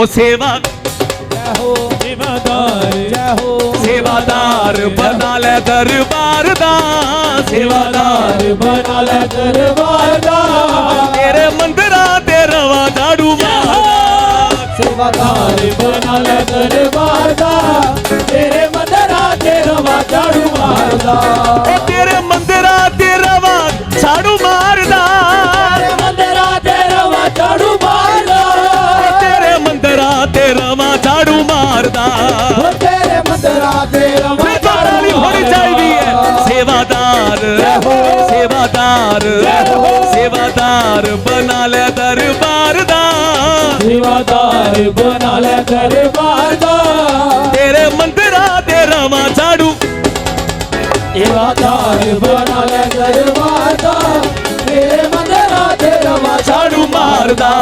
ओ सेवा सेवादार बना ले दरबार सेवादार बना ले दरबार तेरे मंदिरा तेरवा सेवादार बना ले दरबार तेरे मंदिरा ते रवा मारदा तेरा माँ झाड़ू मारदा। तेरे मंदरा तेरा माँ तो झाड़ू होनी चाहिदी है। सेवादार सेवादार सेवादार बना ले दरबार दा। सेवादार बना ले दरबार दा। तेरे मंदरा तेरा माँ झाड़ू। सेवादार बना ले दरबार दा। तेरे मंदरा तेरा माँ झाड़ू मारदा।